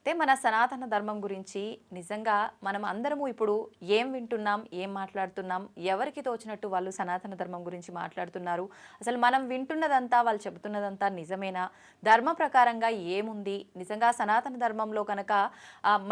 అయితే మన సనాతన ధర్మం గురించి నిజంగా మనం అందరము ఇప్పుడు ఏం వింటున్నాం ఏం మాట్లాడుతున్నాం ఎవరికి తోచినట్టు వాళ్ళు సనాతన ధర్మం గురించి మాట్లాడుతున్నారు? అసలు మనం వింటున్నదంతా వాళ్ళు చెబుతున్నదంతా నిజమేనా? ధర్మ ప్రకారంగా ఏముంది? నిజంగా సనాతన ధర్మంలో కనుక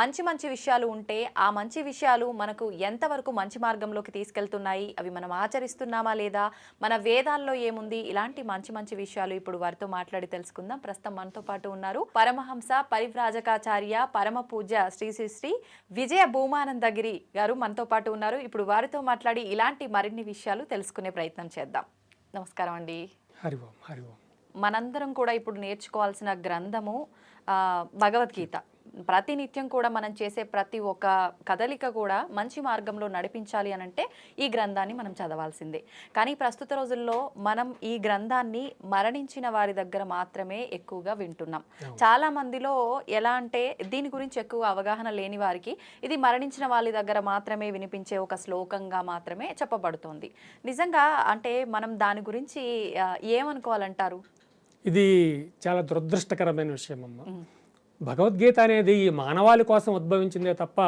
మంచి మంచి విషయాలు ఉంటే ఆ మంచి విషయాలు మనకు ఎంతవరకు మంచి మార్గంలోకి తీసుకెళ్తున్నాయి? అవి మనం ఆచరిస్తున్నామా లేదా? మన వేదాల్లో ఏముంది? ఇలాంటి మంచి మంచి విషయాలు ఇప్పుడు వారితో మాట్లాడి తెలుసుకుందాం. ప్రస్తుతం మనతో పాటు ఉన్నారు పరమహంస పరివ్రాజకాచార్య పరమ పూజ శ్రీ శ్రీ శ్రీ విజయ భూమానందగిరి గారు మనతో పాటు ఉన్నారు. ఇప్పుడు వారితో మాట్లాడి ఇలాంటి మరిన్ని విషయాలు తెలుసుకునే ప్రయత్నం చేద్దాం. నమస్కారం అండి. హరి ఓం హరి ఓం మనందరం కూడా ఇప్పుడు నేర్చుకోవాల్సిన గ్రంథము ఆ, భగవద్గీత. ప్రతినిత్యం కూడా మనం చేసే ప్రతి ఒక్క కదలిక కూడా మంచి మార్గంలో నడిపించాలి అని అంటే ఈ గ్రంథాన్ని మనం చదవాల్సిందే. కానీ ప్రస్తుత రోజుల్లో మనం ఈ గ్రంథాన్ని మరణించిన వారి దగ్గర మాత్రమే ఎక్కువగా వింటున్నాం. చాలా మందిలో ఎలా అంటే దీని గురించి ఎక్కువ అవగాహన లేని వారికి ఇది మరణించిన వాళ్ళ దగ్గర మాత్రమే వినిపించే ఒక శ్లోకంగా మాత్రమే చెప్పబడుతోంది. నిజంగా అంటే మనం దాని గురించి ఏమనుకోవాలంటారు? ఇది చాలా దురదృష్టకరమైన విషయం అమ్మ భగవద్గీత అనేది ఈ మానవాళి కోసం ఉద్భవించిందే తప్ప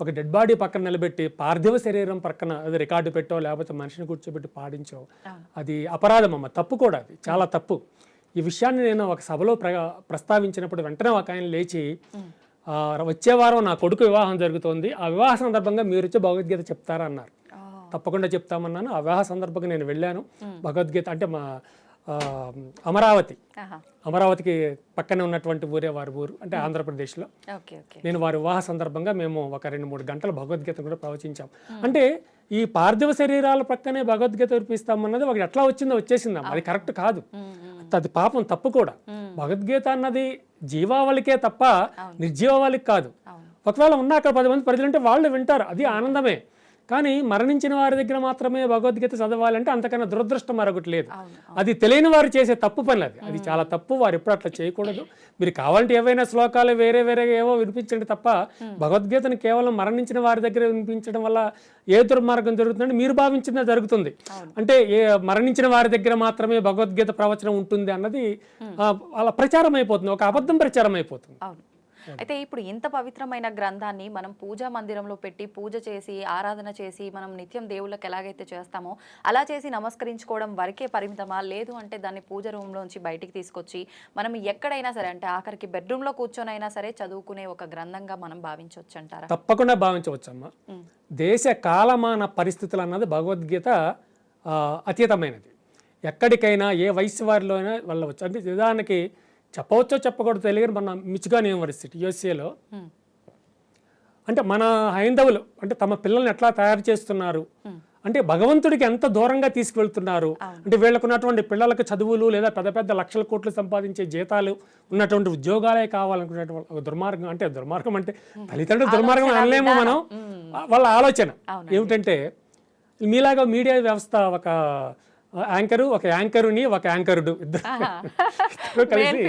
ఒక డెడ్ బాడీ పక్కన నిలబెట్టి పార్థివ శరీరం పక్కన అది రికార్డు పెట్టో లేకపోతే మనిషిని కూర్చోబెట్టి పాడించో. అది అపరాధం అమ్మ తప్పు కూడా అది. చాలా తప్పు. ఈ విషయాన్ని నేను ఒక సభలో ప్ర ప్రస్తావించినప్పుడు వెంటనే ఒక ఆయన లేచి "ఆ, వచ్చే వారం నా కొడుకు వివాహం జరుగుతోంది. ఆ వివాహ సందర్భంగా మీరు వచ్చి భగవద్గీత చెప్తారా? అన్నారు. తప్పకుండా చెప్తామన్నాను. ఆ వివాహ సందర్భంగా నేను వెళ్ళాను. భగవద్గీత అంటే మా అమరావతి. అమరావతికి పక్కనే ఉన్నటువంటి ఊరే వారి ఊరు అంటే ఆంధ్రప్రదేశ్లో. నేను వారి వివాహ సందర్భంగా మేము ఒక రెండు మూడు గంటలు భగవద్గీత కూడా ప్రవచించాం. అంటే ఈ పార్థివ శరీరాల పక్కనే భగవద్గీత వినిపిస్తామన్నది ఒకటి ఎట్లా వచ్చిందో వచ్చేసిందాం. అది కరెక్ట్ కాదు. అది పాపం తప్పు కూడా. భగవద్గీత అన్నది జీవావళికే తప్ప నిర్జీవావళికి కాదు. ఒకవేళ ఉన్న అక్కడ పది మంది ప్రజలు ఉంటే వాళ్ళు వింటారు. అది ఆనందమే. కానీ మరణించిన వారి దగ్గర మాత్రమే భగవద్గీత చదవాలంటే అంతకన్నా దురదృష్టం మరొకటి లేదు. అది తెలియని వారు చేసే తప్పు పని అది. అది చాలా తప్పు. వారు ఎప్పుడు అట్లా చేయకూడదు. మీరు కావాలంటే ఏవైనా శ్లోకాలు వేరే వేరే ఏవో వినిపించండి తప్ప భగవద్గీతను కేవలం మరణించిన వారి దగ్గర వినిపించడం వల్ల ఏ దుర్మార్గం జరుగుతుందంటే మీరు భావించిందే జరుగుతుంది. అంటే ఏ మరణించిన వారి దగ్గర మాత్రమే భగవద్గీత ప్రవచనం ఉంటుంది అన్నది అలా ప్రచారం అయిపోతుంది. ఒక అబద్ధం ప్రచారం అయిపోతుంది. అయితే ఇప్పుడు ఇంత పవిత్రమైన గ్రంథాన్ని మనం పూజా మందిరంలో పెట్టి పూజ చేసి ఆరాధన చేసి మనం నిత్యం దేవుళ్ళకి ఎలాగైతే చేస్తామో అలా చేసి నమస్కరించుకోవడం వరకే పరిమితమా? లేదు అంటే దాన్ని పూజ రూమ్లోంచి బయటికి తీసుకొచ్చి మనం ఎక్కడైనా సరే అంటే ఆఖరికి బెడ్రూమ్లో కూర్చొని అయినా సరే చదువుకునే ఒక గ్రంథంగా మనం భావించవచ్చు అంటారా తప్పకుండా భావించవచ్చమ్మా. దేశ కాలమాన పరిస్థితులు అన్నది భగవద్గీత ఆ, అతీతమైనది. ఎక్కడికైనా ఏ వయసు వారిలో అయినా వెళ్ళవచ్చు. అంటే నిజానికి చెప్పవచ్చో చెప్పకూడదు తెలియదు మన మిచిగాన్ యూనివర్సిటీ యుఎస్ఏలో. ఉమ్. అంటే మన హైందవులు అంటే తమ పిల్లల్ని ఎట్లా తయారు చేస్తున్నారు? అంటే భగవంతుడికి ఎంత దూరంగా తీసుకువెళ్తున్నారు? అంటే వీళ్ళకు ఉన్నటువంటి పిల్లలకు చదువులు లేదా పెద్ద పెద్ద లక్షల కోట్లు సంపాదించే జీతాలు ఉన్నటువంటి ఉద్యోగాలే కావాలనుకునేటువంటి ఒక దుర్మార్గం అంటే దుర్మార్గం అంటే తల్లిదండ్రులు దుర్మార్గం అనలేము మనం. వాళ్ళ ఆలోచన. ఏమిటంటే మీలాగా మీడియా వ్యవస్థ ఒక యాంకరు ఒక యాంకరుని ఒక యాంకరుడు ఇద్దరు. కలిసి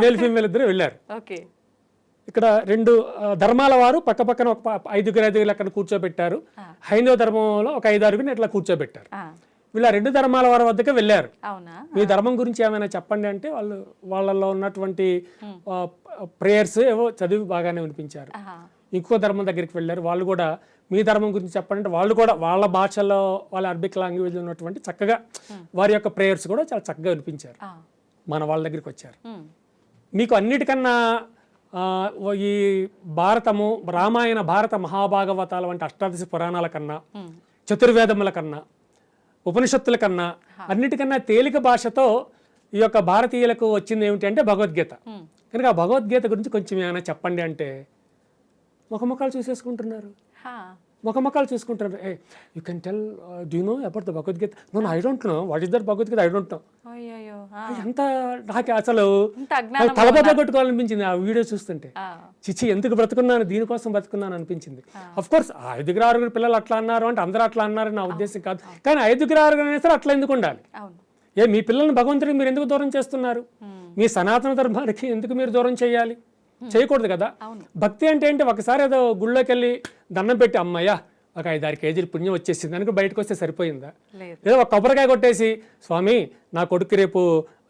మేల్ ఫీమేల్ ఇద్దరు. వెళ్ళారు. ఇక్కడ రెండు ధర్మాల వారు పక్క పక్కన ఒక ఐదుగురు ఐదుగురు అక్కడ కూర్చోబెట్టారు. హైందవ ధర్మంలో ఒక ఐదు ఆరుగురిని ఇట్లా కూర్చోబెట్టారు వీళ్ళ రెండు ధర్మాల వారి వద్దకు వెళ్ళారు. మీ ధర్మం గురించి ఏమైనా చెప్పండి అంటే వాళ్ళు వాళ్ళలో ఉన్నటువంటి ప్రేయర్స్ ఏవో చదివి బాగానే వినిపించారు. ఇంకో ధర్మం దగ్గరికి వెళ్ళారు. వాళ్ళు కూడా మీ ధర్మం గురించి చెప్పండి అంటే వాళ్ళు కూడా వాళ్ళ భాషలో వాళ్ళ అరబిక్ లాంగ్వేజ్ ఉన్నటువంటి చక్కగా వారి యొక్క ప్రేయర్స్ కూడా చాలా చక్కగా వినిపించారు. మన వాళ్ళ దగ్గరికి వచ్చారు. మీకు అన్నిటికన్నా ఈ భారతము రామాయణ భారత మహాభాగవతాల వంటి అష్టాదశ పురాణాల కన్నా చతుర్వేదముల కన్నా ఉపనిషత్తుల కన్నా అన్నిటికన్నా తేలిక భాషతో ఈ యొక్క భారతీయులకు వచ్చింది ఏమిటి అంటే భగవద్గీత. కనుక ఆ భగవద్గీత గురించి కొంచెం ఏమైనా చెప్పండి అంటే ముఖముఖాలు చూసేసుకుంటున్నారు. హా. ముఖముఖాలు చూసుకుంటున్నారు ఏ you can tell do know about the Bhagavad Gita no I don't know what is that Bhagavad Gita I don't know ఎంత నాకు అసలు తలబద్ద కొట్టుకోవాలనిపించింది ఆ వీడియో చూస్తుంటే. చిచ్చి ఎందుకు బ్రతుకున్నాను? దీనికోసం బ్రతుకున్నాను అనిపించింది. అఫ్ కోర్స్ ఐదుగురు ఆరుగురు పిల్లలు అట్లా అన్నారు అంటే అందరూ అట్లా అన్నారు నా ఉద్దేశం కాదు. కానీ ఐదుగురు ఆరుగురు అయినా సరే అట్లా ఎందుకు ఉండాలి? ఏ మీ పిల్లల్ని భగవంతుడికి మీరు ఎందుకు దూరం చేస్తున్నారు? మీ సనాతన ధర్మానికి ఎందుకు మీరు దూరం చేయాలి? చేయకూడదు కదా? భక్తి అంటే ఏంటి? ఒకసారి ఏదో గుళ్ళోకి వెళ్ళి దండం పెట్టి అమ్మయ్యా ఒక ఐదు ఆరు కేజీలు పుణ్యం వచ్చేసింది అనుకో బయటకు వస్తే సరిపోయిందా? లేదు. ఏదో ఒక కొబ్బరికాయ కొట్టేసి స్వామి నా కొడుకు రేపు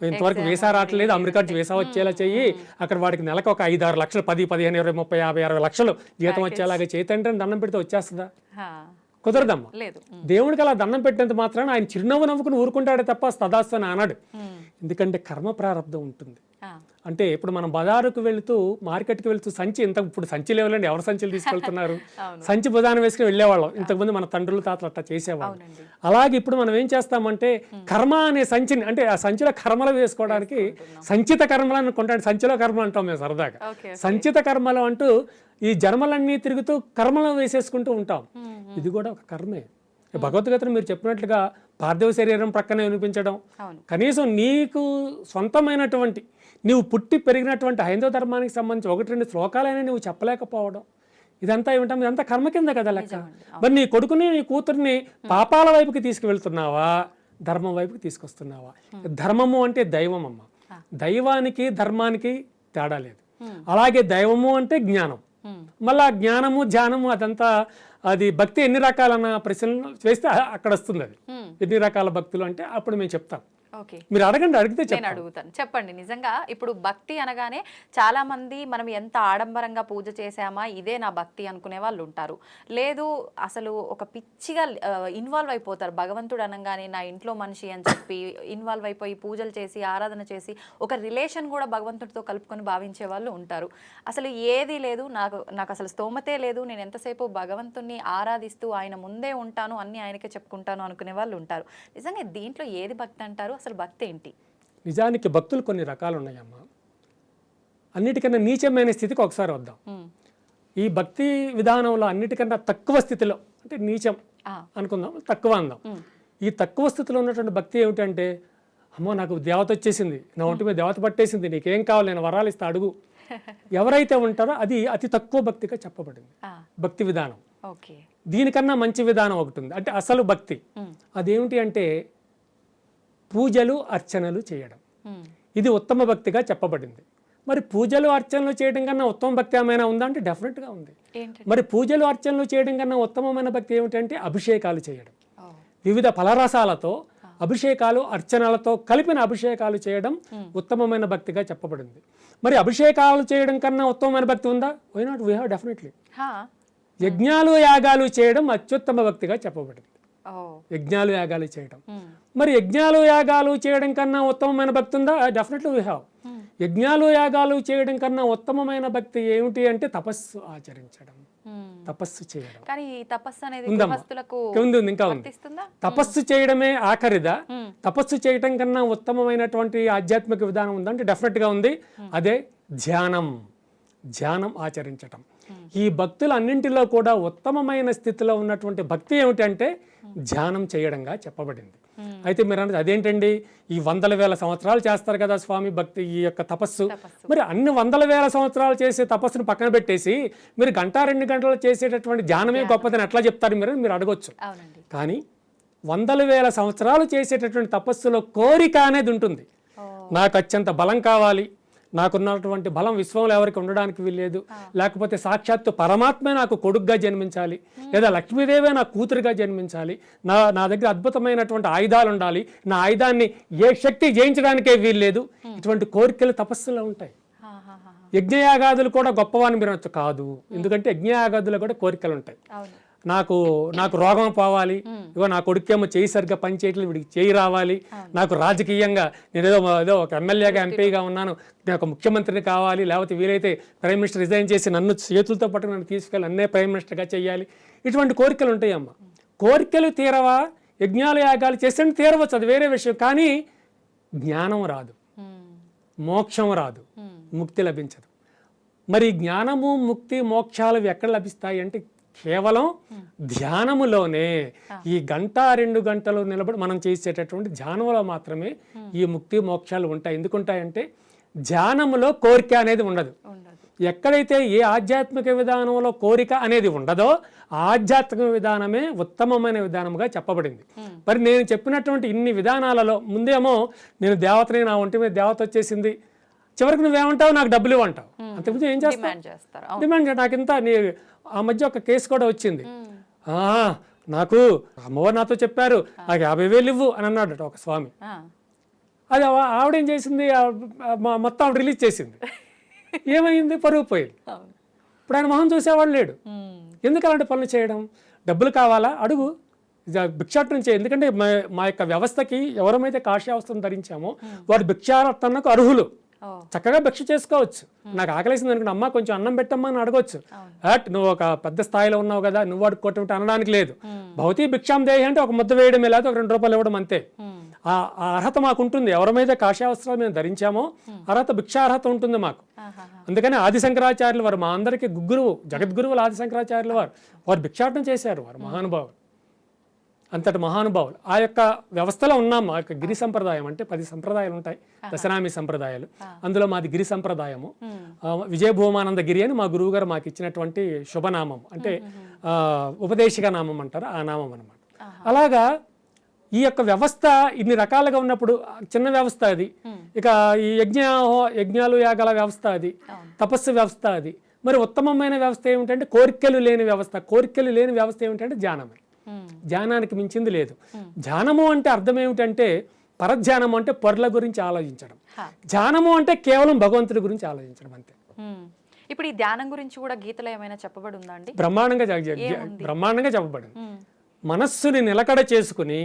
ఇంతవరకు వీసా రావట్లేదు అమెరికా నుంచి వీసా వచ్చేలా చెయ్యి. అక్కడ వాడికి నెలకు ఒక ఐదు ఆరు లక్షలు పది పదిహేను ఇరవై ముప్పై యాభై అరవై లక్షలు జీతం వచ్చేలాగా చేతంటే దండం పెడితే వచ్చేస్తుందా? కుదరదమ్మా. దేవుడికి అలా దండం పెట్టినంత మాత్రాన ఆయన చిరునవ్వు నవ్వుకుని ఊరుకుంటాడే తప్ప తదాస్తు అని అన్నాడు ఎందుకంటే కర్మ ప్రారంధం ఉంటుంది. అంటే ఇప్పుడు మనం బజారుకు వెళుతూ మార్కెట్కి వెళ్తూ సంచి ఇంత ఇప్పుడు సంచి లేవలండి ఎవరు సంచులు తీసుకెళ్తున్నారు? సంచి బుధాన వేసుకుని వెళ్ళేవాళ్ళం. ఇంతకుముందు మన తండ్రులు తాతలు అట్లా చేసేవాళ్ళం. అలాగే ఇప్పుడు మనం ఏం చేస్తామంటే కర్మ అనే సంచిని అంటే ఆ సంచిలో కర్మలు వేసుకోవడానికి సంచిత కర్మలను కొంటాడు. సంచిలో కర్మలు అంటాం మేము సరదాగా. సంచిత కర్మలు అంటూ ఈ జన్మలన్నీ తిరుగుతూ కర్మలు వేసేసుకుంటూ ఉంటాం. ఇది కూడా ఒక కర్మే. భగవద్గీతను మీరు చెప్పినట్లుగా పార్థివ శరీరం ప్రక్కనే వినిపించడం కనీసం నీకు సొంతమైనటువంటి నీవు పుట్టి పెరిగినటువంటి హైందవ ధర్మానికి సంబంధించి ఒకటి రెండు శ్లోకాలైనా నువ్వు చెప్పలేకపోవడం. ఇదంతా ఏమిటం? ఇదంతా కర్మ కింద కదా లెక్క. మరి నీ కొడుకుని నీ కూతుర్ని పాపాల వైపుకి తీసుకువెళ్తున్నావా? ధర్మం వైపుకి తీసుకొస్తున్నావా? ధర్మము అంటే దైవం అమ్మ దైవానికి ధర్మానికి తేడా లేదు. అలాగే దైవము అంటే జ్ఞానం. మళ్ళా జ్ఞానము ధ్యానము అదంతా అది భక్తి ఎన్ని రకాలన్న ప్రశ్నలు చేస్తే అక్కడ వస్తుంది అది. ఎన్ని రకాల భక్తులు అంటే అప్పుడు మేము చెప్తాం. ఓకే. మీరు అడగండి అడిగితే నేను అడుగుతాను. చెప్పండి. నిజంగా ఇప్పుడు భక్తి అనగానే చాలా మంది మనం ఎంత ఆడంబరంగా పూజ చేసామా ఇదే నా భక్తి అనుకునే వాళ్ళు ఉంటారు. లేదు అసలు ఒక పిచ్చిగా ఇన్వాల్వ్ అయిపోతారు. భగవంతుడు అనగానే నా ఇంట్లో మనిషి అని చెప్పి ఇన్వాల్వ్ అయిపోయి పూజలు చేసి ఆరాధన చేసి ఒక రిలేషన్ కూడా భగవంతుడితో కలుపుకొని భావించే వాళ్ళు ఉంటారు. అసలు ఏది లేదు. నాకు నాకు అసలు స్తోమతే లేదు. నేను ఎంతసేపు భగవంతుణ్ణి ఆరాధిస్తూ ఆయన ముందే ఉంటాను అన్ని ఆయనకే చెప్పుకుంటాను అనుకునే వాళ్ళు ఉంటారు. నిజంగా దీంట్లో ఏది భక్తి అంటారు? అసలు భక్తి ఏంటి? నిజానికి భక్తులు కొన్ని రకాలు ఉన్నాయమ్మా అన్నిటికన్నా నీచమైన స్థితికి ఒకసారి వద్దాం. ఈ భక్తి విధానంలో అన్నిటికన్నా తక్కువ స్థితిలో అంటే నీచం. అనుకుందాం తక్కువ అందాం. ఈ తక్కువ స్థితిలో ఉన్నటువంటి భక్తి ఏమిటంటే అమ్మో నాకు దేవత వచ్చేసింది నా ఒంటి మీద దేవత పట్టేసింది నీకేం కావాలి నేను వరాలు ఇస్తా అడుగు. ఎవరైతే ఉంటారో అది అతి తక్కువ భక్తిగా చెప్పబడింది. భక్తి విధానం. దీనికన్నా మంచి విధానం ఒకటి ఉంది అంటే అసలు భక్తి. అదేమిటి అంటే పూజలు అర్చనలు చేయడం. ఇది ఉత్తమ భక్తిగా చెప్పబడింది. మరి పూజలు అర్చనలు చేయడం కన్నా ఉత్తమ భక్తి ఏమైనా ఉందా? అంటే డెఫినెట్గా ఉంది. మరి పూజలు అర్చనలు చేయడం కన్నా ఉత్తమమైన భక్తి ఏమిటంటే అభిషేకాలు చేయడం. వివిధ ఫలరసాలతో అభిషేకాలు అర్చనలతో కలిపిన అభిషేకాలు చేయడం ఉత్తమమైన భక్తిగా చెప్పబడింది. మరి అభిషేకాలు చేయడం కన్నా ఉత్తమమైన భక్తి ఉందా? Why not we have definitely యజ్ఞాలు యాగాలు చేయడం అత్యుత్తమ భక్తిగా చెప్పబడింది. యజ్ఞాలు యాగాలు చేయడం. ఉమ్. మరి యజ్ఞాలు యాగాలు చేయడం కన్నా ఉత్తమమైన భక్తి ఉందా? డెఫినెట్లీ వీ హ్యావ్ యజ్ఞాలు యాగాలు చేయడం కన్నా ఉత్తమమైన భక్తి ఏమిటి అంటే తపస్సు ఆచరించడం. ఉమ్. తపస్సు చేయడం. కానీ తపస్సు అనేది ఉంది ఉంది ఇంకా ఉంది. తపస్సు చేయడమే ఆఖరిదా. తపస్సు చేయటం కన్నా ఉత్తమమైనటువంటి ఆధ్యాత్మిక విధానం ఉందంటే డెఫినెట్గా ఉంది. అదే ధ్యానం. ధ్యానం ఆచరించటం. ఈ భక్తులు అన్నింటిలో కూడా ఉత్తమమైన స్థితిలో ఉన్నటువంటి భక్తి ఏమిటంటే ధ్యానం చేయడంగా చెప్పబడింది. అయితే మీరు అన్నది అదేంటండి? ఈ వందల వేల సంవత్సరాలు చేస్తారు కదా స్వామి భక్తి ఈ యొక్క తపస్సు. మరి అన్ని వందల వేల సంవత్సరాలు చేసే తపస్సును పక్కన పెట్టేసి మీరు గంట రెండు గంటలు చేసేటటువంటి ధ్యానమే గొప్పదని ఎట్లా చెప్తారు మీరు మీరు అడగొచ్చు. కానీ వందల వేల సంవత్సరాలు చేసేటటువంటి తపస్సులో కోరిక అనేది ఉంటుంది. నాకు అత్యంత బలం కావాలి. నాకున్నటువంటి బలం విశ్వంలో ఎవరికి ఉండడానికి వీల్లేదు. లేకపోతే సాక్షాత్తు పరమాత్మే నాకు కొడుగ్గా జన్మించాలి. లేదా లక్ష్మీదేవే నా కూతురుగా జన్మించాలి. నా నా దగ్గర అద్భుతమైనటువంటి ఆయుధాలు ఉండాలి. నా ఆయుధాన్ని ఏ శక్తి జయించడానికే వీల్లేదు. ఇటువంటి కోరికలు తపస్సులో ఉంటాయి. యజ్ఞయాగాదులు కూడా గొప్పవాని మీరు కాదు. ఎందుకంటే యజ్ఞయాగాదులు కూడా కోరికలు ఉంటాయి. నాకు నాకు రోగం పోవాలి. ఇగో నా కొడుకేమో చేయి సరిగ్గా పని చేయట్లేదు వీడికి చేయి రావాలి. నాకు రాజకీయంగా నేను ఏదో ఏదో ఒక ఎమ్మెల్యేగా ఎంపీగా ఉన్నాను. నేను ఒక ముఖ్యమంత్రిని కావాలి లేకపోతే వీలైతే ప్రైమ్ మినిస్టర్ రిజైన్ చేసి నన్ను చేతులతో పట్టుకుని నన్ను తీసుకెళ్ళి నన్నే ప్రైమ్ మినిస్టర్గా చేయాలి. ఇటువంటి కోరికలు ఉంటాయి అమ్మ కోరికలు తీరవా? యజ్ఞాలు యాగాలు చేస్తే తీరవచ్చు అది వేరే విషయం. కానీ జ్ఞానం రాదు. మోక్షం రాదు. ముక్తి లభించదు. మరి జ్ఞానము ముక్తి మోక్షాలు ఎక్కడ లభిస్తాయి అంటే కేవలం ధ్యానములోనే ఈ గంట రెండు గంటలు నిలబడి మనం చేసేటటువంటి ధ్యానంలో మాత్రమే ఈ ముక్తి మోక్షాలు ఉంటాయి. ఎందుకుంటాయంటే ధ్యానములో కోరిక అనేది ఉండదు. ఎక్కడైతే ఏ ఆధ్యాత్మిక విధానంలో కోరిక అనేది ఉండదో ఆధ్యాత్మిక విధానమే ఉత్తమమైన విధానముగా చెప్పబడింది. మరి నేను చెప్పినటువంటి ఇన్ని విధానాలలో ముందేమో నేను దేవతని నా ఒంటి మీద దేవత వచ్చేసింది. చివరికి నువ్వేమంటావు? నాకు డబ్బులు ఇవ్వంటావు. అంతకుముందు ఏం చేస్తావు? డిమాండ్ నాకు ఇంత నీ ఆ మధ్య ఒక కేసు కూడా వచ్చింది. నాకు అమ్మవారు నాతో చెప్పారు. నాకు యాభై వేలు ఇవ్వు అని అన్నాడట ఒక స్వామి. అది ఆవిడేం చేసింది? మొత్తం ఆవిడ రిలీజ్ చేసింది. ఏమైంది? పరుగు పోయింది. ఇప్పుడు ఆయన మొహం చూసేవాడు లేడు. ఎందుకు అలాంటి పనులు చేయడం? డబ్బులు కావాలా? అడుగు. భిక్షాటనం చేయ ఎందుకంటే మా యొక్క వ్యవస్థకి ఎవరమైతే కాశ్యావస్థను ధరించామో వారు భిక్షాటనకు అర్హులు. చక్కగా భిక్ష చేసుకోవచ్చు. నాకు ఆకలేసింది అనుకుంటే అమ్మ కొంచెం అన్నం పెట్టమ్మా అని అడగొచ్చు. అట్ నువ్వు ఒక పెద్ద స్థాయిలో ఉన్నావు కదా నువ్వు అడుక్కోవటం అనడానికి లేదు. భౌతిక భిక్షాం దేహి అంటే ఒక ముద్ద వేయడమే లేదా ఒక రెండు రూపాయలు ఇవ్వడం అంతే. ఆ అర్హత మాకు ఉంటుంది ఎవరమైతే కాషాయవస్త్రాలు మేము ధరించామో అర్హత భిక్షార్హత ఉంటుంది మాకు. అందుకని ఆది శంకరాచార్యులు వారు మా అందరికీ గురువు జగద్గురువులు ఆది శంకరాచార్యులు వారు. వారు భిక్షాటనం చేశారు వారు మహానుభావులు. అంతటి మహానుభావులు. ఆ యొక్క వ్యవస్థలో ఉన్నాం ఆ యొక్క గిరి సంప్రదాయం అంటే పది సంప్రదాయాలు ఉంటాయి. దశనామి సంప్రదాయాలు. అందులో మాది గిరి సంప్రదాయము. విజయభూమానంద గిరి అని మా గురువు గారు మాకు ఇచ్చినటువంటి శుభనామం. అంటే ఉపదేశిక నామం అంటారు ఆ నామం అనమాట అలాగా ఈ యొక్క వ్యవస్థ ఇన్ని రకాలుగా ఉన్నప్పుడు చిన్న వ్యవస్థ అది. ఇక ఈ యజ్ఞ యజ్ఞాలు యాగాల వ్యవస్థ అది. తపస్సు వ్యవస్థ అది. మరి ఉత్తమమైన వ్యవస్థ ఏమిటంటే కోరికలు లేని వ్యవస్థ. కోరికలు లేని వ్యవస్థ ఏమిటంటే ధ్యానమే. ఉమ్. ధ్యానానికి మించింది లేదు. ధ్యానము అంటే అర్థం ఏమిటంటే పరధ్యానము అంటే పొరల గురించి ఆలోచించడం. ధ్యానము అంటే కేవలం భగవంతుడి గురించి ఆలోచించడం అంతే. ఇప్పుడు ఈ ధ్యానం గురించి కూడా గీతలో ఏమైనా చెప్పబడి ఉందా అండి? బ్రహ్మాండంగా బ్రహ్మాండంగా చెప్పబడింది. మనస్సుని నిలకడ చేసుకుని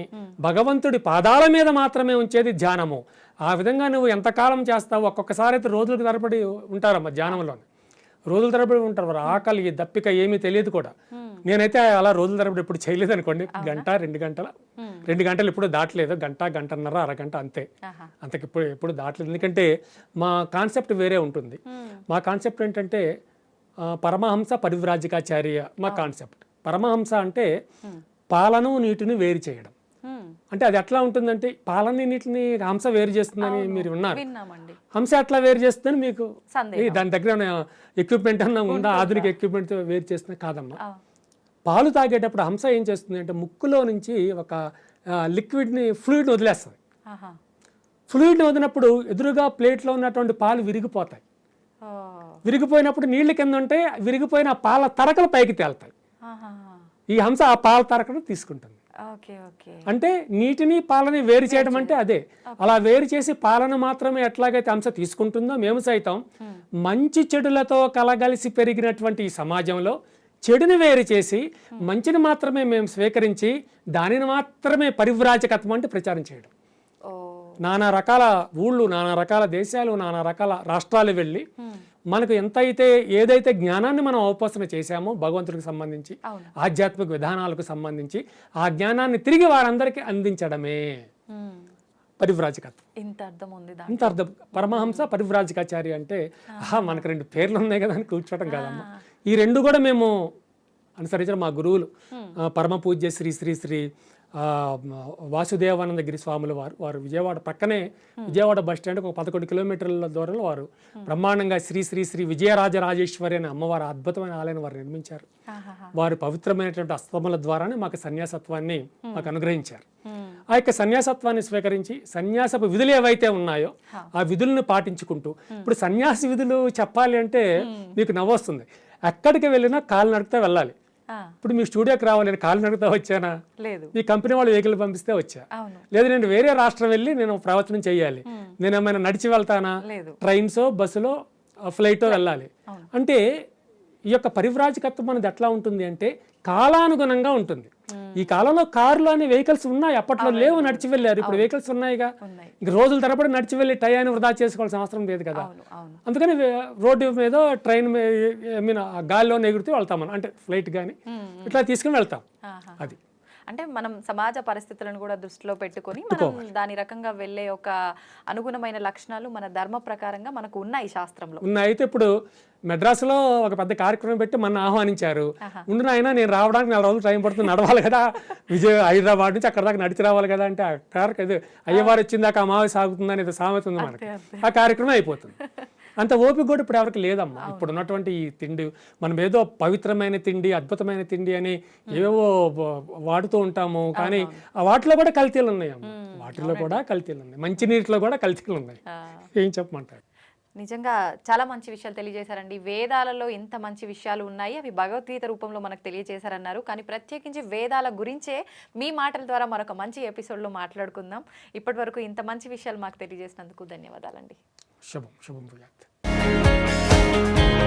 భగవంతుడి పాదాల మీద మాత్రమే ఉంచేది ధ్యానము. ఆ విధంగా నువ్వు ఎంతకాలం చేస్తావు ఒక్కొక్కసారి అయితే రోజులకు తరబడి ఉంటారమ్మా ధ్యానంలో రోజుల తరబడి ఉంటారు వారు ఆకలి దప్పిక ఏమీ తెలియదు కూడా. నేనైతే అలా రోజుల తరబడి ఎప్పుడు చేయలేదు అనుకోండి గంట రెండు గంటల. రెండు గంటలు ఎప్పుడు దాటలేదు. గంట గంటన్నర అరగంట అంతే. అంతకు ఇప్పుడు ఎప్పుడు దాటలేదు. ఎందుకంటే మా కాన్సెప్ట్ వేరే ఉంటుంది. మా కాన్సెప్ట్ ఏంటంటే పరమహంస పరివ్రాజికాచార్య మా కాన్సెప్ట్. పరమహంస అంటే పాలను నీటిని వేరు చేయడం. అంటే అది ఎట్లా ఉంటుందంటే పాలని నీటిని హంస వేరు చేస్తుందని మీరు ఉన్నారు హంస ఎట్లా వేరు చేస్తుందని మీకు దాని దగ్గర ఎక్విప్మెంట్ అన్నా ఉందా? ఆధునిక ఎక్విప్మెంట్ వేరు చేస్తుంది కాదమ్మా. పాలు తాగేటప్పుడు హంస ఏం చేస్తుంది అంటే ముక్కులో నుంచి ఒక లిక్విడ్ని ఫ్లూయిడ్ని వదిలేస్తుంది. ఫ్లూయిడ్ని వదిలినప్పుడు ఎదురుగా ప్లేట్లో ఉన్నటువంటి పాలు విరిగిపోతాయి. విరిగిపోయినప్పుడు నీళ్ళు కింద ఉంటే విరిగిపోయిన పాల తరకలు పైకి తేలుతాయి. ఈ హంస ఆ పాల తరకను తీసుకుంటుంది. Okay okay. అంటే నీటిని పాలని వేరు చేయడం అంటే అదే. అలా వేరు చేసి పాలన మాత్రమే ఎట్లాగైతే అంశ తీసుకుంటుందో మేము సైతం మంచి చెడులతో కలగలిసి పెరిగినటువంటి ఈ సమాజంలో చెడుని వేరు చేసి మంచిని మాత్రమే మేము స్వీకరించి దానిని మాత్రమే పరివ్రాజకత్వం అంటే ప్రచారం చేయడం నానా రకాల ఊళ్ళు నానా రకాల దేశాలు నానా రకాల రాష్ట్రాలు వెళ్ళి మనకు ఎంత అయితే ఏదైతే జ్ఞానాన్ని మనం అవపోసన చేశామో భగవంతుడికి సంబంధించి. ఆధ్యాత్మిక విధానాలకు సంబంధించి ఆ జ్ఞానాన్ని తిరిగి వారందరికీ అందించడమే. పరివ్రాజకత్వం. ఇంత అర్థం ఉంది అంత అర్థం. పరమహంస పరివ్రాజకాచారి అంటే ఆహా మనకు రెండు పేర్లు ఉన్నాయి కదా అని కూర్చోవడం కాదమ్మా. ఈ రెండు కూడా మేము అనుసరించిన మా గురువులు. పరమ పూజ్య శ్రీ శ్రీ శ్రీ ఆ, వాసుదేవానంద గిరి స్వాముల వారు. వారు విజయవాడ పక్కనే విజయవాడ బస్ స్టాండ్ ఒక పదకొండు కిలోమీటర్ల దూరంలో వారు. బ్రహ్మాండంగా శ్రీ శ్రీ శ్రీ విజయరాజరాజేశ్వరి అనే అమ్మవారు అద్భుతమైన ఆలయాన్ని వారు నిర్మించారు. వారు పవిత్రమైనటువంటి అస్తముల ద్వారానే మాకు సన్యాసత్వాన్ని మాకు అనుగ్రహించారు. ఆ యొక్క సన్యాసత్వాన్ని స్వీకరించి సన్యాసపు విధులు ఏవైతే ఉన్నాయో ఆ విధులను పాటించుకుంటూ ఇప్పుడు సన్యాసి విధులు చెప్పాలి అంటే మీకు నవ్వొస్తుంది. ఎక్కడికి వెళ్ళినా కాలు నడుపుతా వెళ్ళాలి. ఇప్పుడు మీ స్టూడియోకి రావాలి నేను కాలు నడుపుతా వచ్చానా? లేదు. మీ కంపెనీ వాళ్ళు వెహికల్ పంపిస్తే వచ్చా? లేదు నేను వేరే రాష్ట్రం వెళ్ళి నేను ప్రవచనం చేయాలి. నేను ఏమైనా నడిచి వెళ్తానా? ట్రైన్సో బస్సులో ఫ్లైటో వెళ్ళాలి. అంటే ఈ యొక్క పరివ్రాజకత్వం అనేది ఎట్లా ఉంటుంది అంటే కాలానుగుణంగా ఉంటుంది. ఈ కాలంలో కార్లు అనే వెహికల్స్ ఉన్నాయి అప్పట్లో లేవు నడిచి వెళ్ళారు. ఇప్పుడు వెహికల్స్ ఉన్నాయిగా. ఉన్నాయి. ఇంక రోజుల తరబడి నడిచి వెళ్ళి టయాన్ని వృధా చేసుకోవాల్సిన అవసరం లేదు కదా. అందుకని రోడ్డు మీద ట్రైన్ ఐ మీన్ గాలిలో ఎగురుతూ వెళ్తాం మనం. అంటే ఫ్లైట్ కానీ ఇట్లా తీసుకుని వెళ్తాం. అది. అంటే మనం సమాజ పరిస్థితులను కూడా దృష్టిలో పెట్టుకొని మనం దాని రకంగా వెళ్ళే ఒక అనుగుణమైన లక్షణాలు మన ధర్మ ప్రకారంగా మనకు ఉన్నాయి శాస్త్రంలో. ఉన్న అయితే ఇప్పుడు మెడ్రాస్లో ఒక పెద్ద కార్యక్రమం పెట్టి మన ఆహ్వానించారు. ఉండు నాయన నేను రావడానికి నెల రోజులు టైం పడుతుంది నడవాలి కదా. విజయ హైదరాబాద్ నుంచి అక్కడ దాకా నడిచి రావాలి కదా అంటే అక్కడ అయ్యవారు వచ్చింది దాకా అమావాస్య సాగుతుంది అనేది సామెత ఉంది మనకి. ఆ కార్యక్రమం అయిపోతుంది. అంత ఓపిక కూడా ఇప్పుడు ఎవరికి లేదమ్మా. ఇప్పుడు ఉన్నటువంటి ఈ తిండి మనం ఏదో పవిత్రమైన తిండి అద్భుతమైన తిండి అని ఏవేవో వా- వాడుతూ ఉంటాము. కానీ ఆ వాటిలో కూడా కల్తీలు ఉన్నాయి అమ్మ. వాటిలో కూడా కల్తీలు ఉన్నాయి. మంచినీటిలో కూడా కల్తీలు ఉన్నాయి. ఏం చెప్పమంటారు? నిజంగా చాలా మంచి విషయాలు తెలియజేశారండి. వేదాలలో ఇంత మంచి విషయాలు ఉన్నాయి. అవి భగవద్గీత రూపంలో మనకు తెలియజేశారన్నారు. కానీ ప్రత్యేకించి వేదాల గురించే మీ మాటల ద్వారా మరొక మంచి ఎపిసోడ్లో మాట్లాడుకుందాం. ఇప్పటి వరకు ఇంత మంచి విషయాలు మాకు తెలియజేసినందుకు ధన్యవాదాలండి. శుభం శుభం you